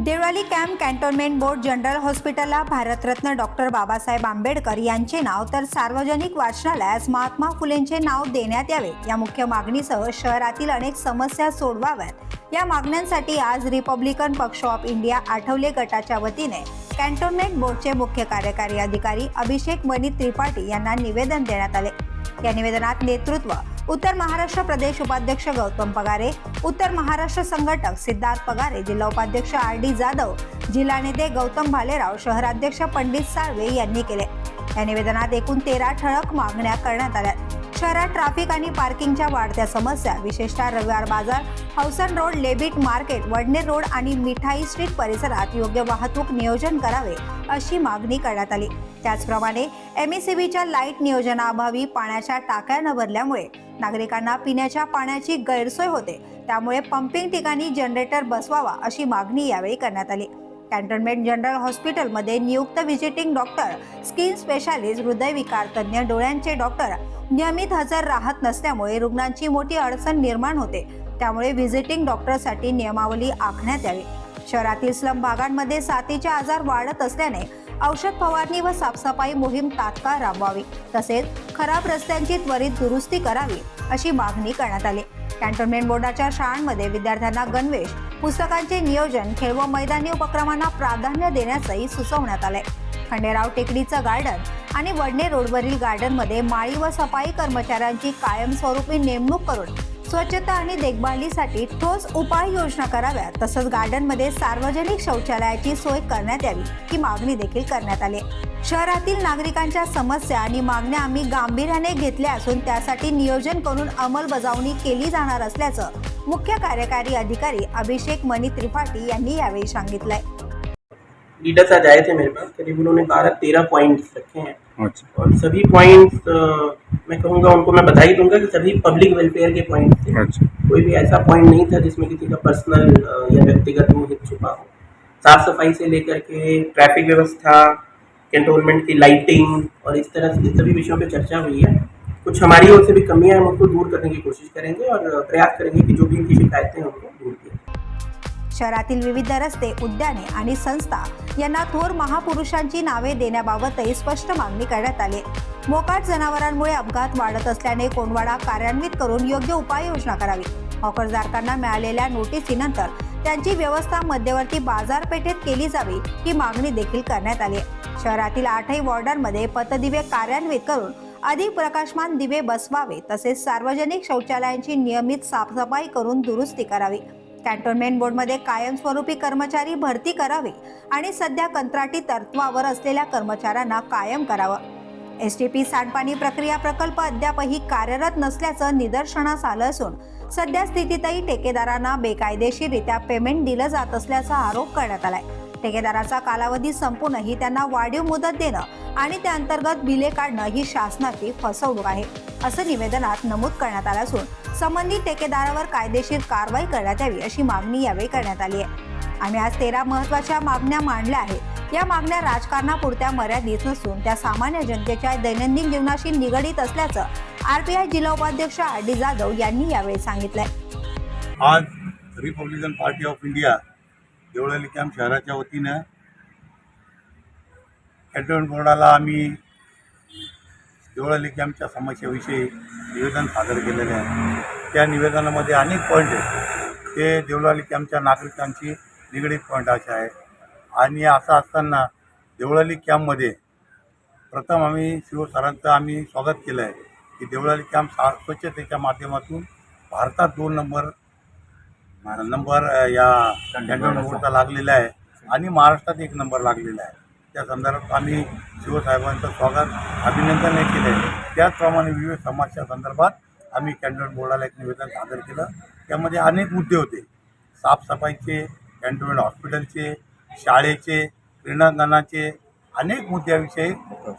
Deolali camp cantonment board general हॉस्पिटलला Bharat Ratna doctor Babasaheb Ambedkar यांचे नाव तर सार्वजनिक वाचनालयास महात्मा फुलेंचे नाव देण्यात यावे. या मुख्य मागणीसह शहरातील अनेक समस्या सोडवाव्यात. या मागण्यांसाठी आज रिपब्लिकन पक्ष ऑफ इंडिया आठवले गटाच्या वतीने कॅन्टोन्मेंट बोर्डचे मुख्य कार्यकारी अधिकारी अभिषेक मनी त्रिपाठी यांना निवेदन देण्यात आले. या निवेदनात नेतृत्व उत्तर महाराष्ट्र प्रदेश उपाध्यक्ष गौतम पगारे उत्तर महाराष्ट्र संघटक सिद्धार्थ पगारे जिल्हा उपाध्यक्ष आर डी जाधव जिल्हा नेते गौतम भालेराव शहराध्यक्ष पंडित साळवे यांनी केले. या निवेदनात एकूण तेरा ठळक मागण्या करण्यात आल्या. शहरात ट्रॅफिक आणि पार्किंगच्या वाढत्या समस्या विशेषतः रविवार बाजार Hausan road Lebit market Vadner road आणि मिठाई स्ट्रीट परिसरात योग्य वाहतूक नियोजन करावे अशी मागणी करण्यात आली. त्याचप्रमाणे एम लाइट नियोजनाअभावी पाण्याच्या टाक्या न भरल्यामुळे नागरिकांना पिण्याच्या पाण्याची गैरसोय होते. त्यामुळे पंपिंग ठिकाणी जनरेटर बसवावा अशी मागणी यावेळी करण्यात आली. कॅन्टोन्मेंट जनरल हॉस्पिटलमध्ये नियुक्त व्हिजिटिंग डॉक्टर स्किन स्पेशालिस्ट हृदयविकार तज्ज्ञ डोळ्यांचे डॉक्टर नियमित हजर राहत नसल्यामुळे रुग्णांची मोठी अडचण निर्माण होते. त्यामुळे व्हिजिटिंग डॉक्टरसाठी नियमावली आखण्यात यावी. शहरातील स्लम भागांमध्ये साथीचे आजार वाढत असल्याने औषध फवारणी व साफसफाई मोहीम तात्काळ राबवावी तसेच खराब रस्त्यांची त्वरित दुरुस्ती करावी अशी मागणी करण्यात आली. कॅन्टोन्मेंट बोर्डाच्या शाळांमध्ये विद्यार्थ्यांना गणवेश पुस्तकांचे नियोजन खेळ व मैदानी उपक्रमांना प्राधान्य देण्याचंही सुचवण्यात आलंय खंडेराव टेकडीचं गार्डन आणि वडणे रोडवरील गार्डनमध्ये माळी व सफाई कर्मचाऱ्यांची कायमस्वरूपी नेमणूक करून स्वच्छता आणि देखभालीसाठी ठोस उपाययोजना कराव्या तसंच गार्डनमध्ये सार्वजनिक शौचालयाची सोय करण्यात यावी ही मागणी देखील करण्यात आली आहे. शहरातील नागरिकांच्या समस्या आणि मागण्या आम्ही गांभीर्याने घेतल्या असून त्यासाठी नियोजन करून अंमलबजावणी केली जाणार असल्याचं मुख्य कार्यकारी अधिकारी अभिषेक मनी त्रिपाठी यांनी यावेळी सांगितलंय. लीडर्स आज आए थे मेरे पास करीब उन्होंने बारह तेरह पॉइंट्स रखे हैं। और सभी पॉइंट्स मैं कहूँगा उनको मैं बधाई दूंगा कि सभी पब्लिक वेलफेयर के पॉइंट्स थे अच्छा कोई भी ऐसा पॉइंट नहीं था जिसमें किसी का पर्सनल या व्यक्तिगत मोहित छुपा हो साफ सफाई से लेकर के ट्रैफिक व्यवस्था कैंटोनमेंट की लाइटिंग और इस तरह से सभी विषयों पे चर्चा हुई है कुछ हमारी ओर से भी कमियां हैं हम उसको दूर करने की कोशिश करेंगे और प्रयास करेंगे कि जो भी इनकी शिकायतें हैं उनको दूर किया। शहरातील विविध रस्ते उद्याने आणि संस्था यांना थोर महापुरुषांची नावे देण्याबाबतही स्पष्ट मागणी करण्यात आली आहे. मोकाट जनावरांमुळे अपघात वाढत असल्याने कोंडवाडा कार्यान्वित करून योग्य उपाययोजना करावी. हॉकरधारकांना मिळालेल्या नोटिसीनंतर त्यांची व्यवस्था मध्यवर्ती बाजारपेठेत केली जावी ही मागणी देखील करण्यात आली आहे. शहरातील आठही वॉर्डांमध्ये पतदिवे कार्यान्वित करून अधिक प्रकाशमान दिवे बसवावे तसेच सार्वजनिक शौचालयांची नियमित साफसफाई करून दुरुस्ती करावी. कॅन्टोन्मेंट बोर्डमध्ये कायमस्वरूपी कर्मचारी भरती करावी आणि सध्या कंत्राटी तत्वावर असलेल्या कर्मचाऱ्यांना कायम करावं. एस टी पी सांडपाणी प्रक्रिया प्रकल्प अद्यापही कार्यरत नसल्याचं निदर्शनास आलं असून सध्या स्थितीतही ठेकेदारांना बेकायदेशीररित्या पेमेंट दिलं जात असल्याचा आरोप करण्यात आलाय. ठेकेदाराचा कालावधी संपूनही त्यांना वाढीव मुदत देणं आणि त्या अंतर्गत बिले काढणं ही शासनाची फसवणूक आहे असं निवेदनात नमूद करण्यात आलं असून संबंधित ठेकेदारावर कायदेशीर कारवाई करण्यात यावी अशी मागणी यावेळी करण्यात आली आहे. आम्ही आज तेरा महत्त्वाच्या मागण्या मांडल्या आहेत. या मागण्या राजकारणापुरत्या मर्यादित नसून त्या सामान्य जनतेच्या दैनंदिन जीवनाशी निगडीत असल्याचं आरपीआय जिल्हा उपाध्यक्ष आर डी जाधव यांनी यावेळी सांगितलंय. आज Republican Party of India Deolali camp शहराच्या वतीनं कॅन्टोन्मेंट बोर्डाला आम्ही देवळाली कॅम्पच्या समस्येविषयी निवेदन सादर केलेले आहे. त्या निवेदनामध्ये अनेक पॉईंट आहेत. ते देवळाली कॅम्पच्या नागरिकांची निगडीत पॉईंट असे आहे आणि असं असताना देवळाली कॅम्पमध्ये प्रथम आम्ही शिव सरांचं आम्ही स्वागत केलं आहे. की देवळाली कॅम्प सा स्वच्छतेच्या माध्यमातून भारतात दोन नंबर नंबर या बोर्डचा लागलेला आहे आणि महाराष्ट्रात एक नंबर लागलेला आहे. त्या संदर्भात आम्ही शिवसाहेबांचं स्वागत अभिनंदन केलं आहे त्याचप्रमाणे विविध समस्या संदर्भात आम्ही कॅन्टोन्मेंट बोर्डाला एक निवेदन सादर केलं. त्यामध्ये अनेक मुद्दे होते. साफसफाईचे कॅन्टोन्मेंट हॉस्पिटलचे शाळेचे क्रीडांगणाचे अनेक मुद्द्याविषयी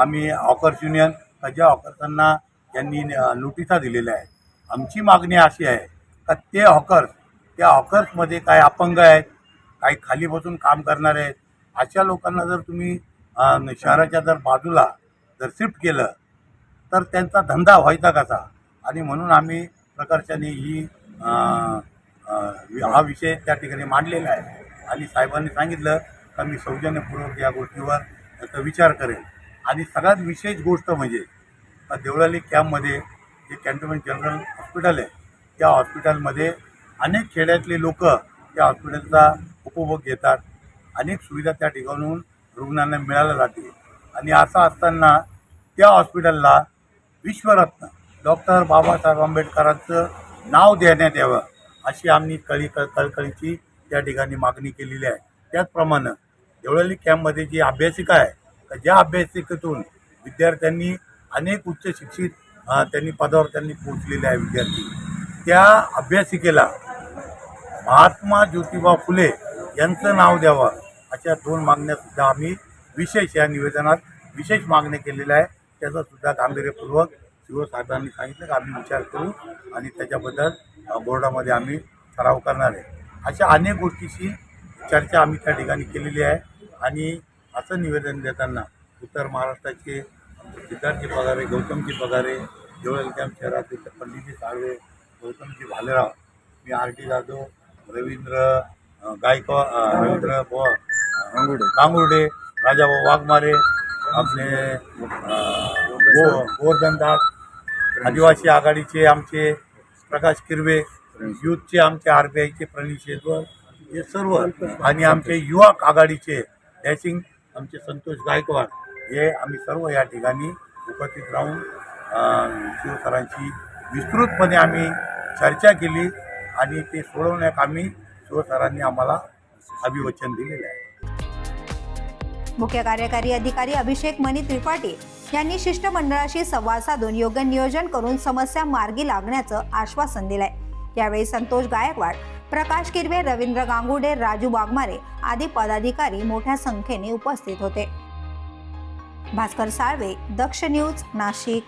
आम्ही ऑकर्स युनियन ज्या हॉकर्सांना यांनी नोटिसा दिलेल्या आहेत. आमची मागणी अशी आहे का ते हॉकर्स त्या हॉकर्समध्ये काय अपंग आहेत काही खाली बसून काम करणारे आहेत अशा लोकांना जर तुम्ही शहराच्या जर बाजूला जर शिफ्ट केलं तर त्यांचा धंदा व्हायचा कसा? आणि म्हणून आम्ही प्रकर्षाने ही हा विषय त्या ठिकाणी मांडलेला आहे. आणि साहेबांनी सांगितलं का मी सौजन्यपूर्वक या गोष्टीवर त्याचा विचार करेन. आणि सगळ्यात विशेष गोष्ट म्हणजे देवळाली कॅम्पमध्ये जे कॅन्टोनमेंट जनरल हॉस्पिटल आहे त्या हॉस्पिटलमध्ये अनेक खेड्यातले लोक त्या हॉस्पिटलचा उपभोग घेतात. अनेक सुविधा त्या ठिकाणून रुग्णांना मिळाल्या जाते. आणि असं असताना त्या हॉस्पिटलला विश्वरत्न डॉक्टर बाबासाहेब आंबेडकरांचं नाव देण्यात यावं अशी आम्ही कळी कळ कळकळीची त्या ठिकाणी मागणी केलेली आहे. त्याचप्रमाणे देवळाली कॅम्पमध्ये जी अभ्यासिका आहे तर ज्या अभ्यासिकेतून विद्यार्थ्यांनी अनेक उच्च शिक्षित त्यांनी पदावर त्यांनी पोचलेले आहे विद्यार्थी. त्या अभ्यासिकेला महात्मा ज्योतिबा फुले यांचं नाव द्यावं अशा दोन मागण्यासुद्धा आम्ही विशेष या निवेदनात विशेष मागण्या केलेल्या आहे त्याचासुद्धा गांभीर्यपूर्वक शिवसाहेबांनी सांगितलं की आम्ही विचार करू आणि त्याच्याबद्दल बोर्डामध्ये आम्ही ठराव करणार आहे. अशा अनेक गोष्टीची चर्चा आम्ही त्या ठिकाणी केलेली आहे. आणि असं निवेदन देताना उत्तर महाराष्ट्राचे सिद्धार्थजी पगारे गौतमजी पगारे देवळाली शहरातील पंडितजी साळवे गौतमजी भालेराव मी आर टी जाधव रवींद्र अ, रवींद्र बो गांगुर्डे राजाभाऊ वाघमारे आपले गोवर्धनदास आदिवासी आघाडीचे आमचे प्रकाश किरवे युथचे आमचे आर बी आयचे प्रणित शेजवर हे सर्व आणि आमचे युवा आघाडीचे डॅशिंग आमचे संतोष गायकवाड हे आम्ही सर्व या ठिकाणी उपस्थित राहून शिवसरांशी विस्तृतपणे आम्ही चर्चा केली आणि ते सोडवण्यात आम्ही शिवसरांनी आम्हाला अभिवचन दिलेलं आहे. मुख्य कार्यकारी अधिकारी अभिषेक मनी त्रिपाठी यांनी शिष्टमंडळाशी संवाद साधून योग्य नियोजन करून समस्या मार्गी लागण्याचं आश्वासन दिलंय. यावेळी संतोष गायकवाड प्रकाश किरवे रवींद्र गांगुडे राजू वाघमारे आदी पदाधिकारी मोठ्या संख्येने उपस्थित होते. भास्कर साळवे दक्ष न्यूज नाशिक.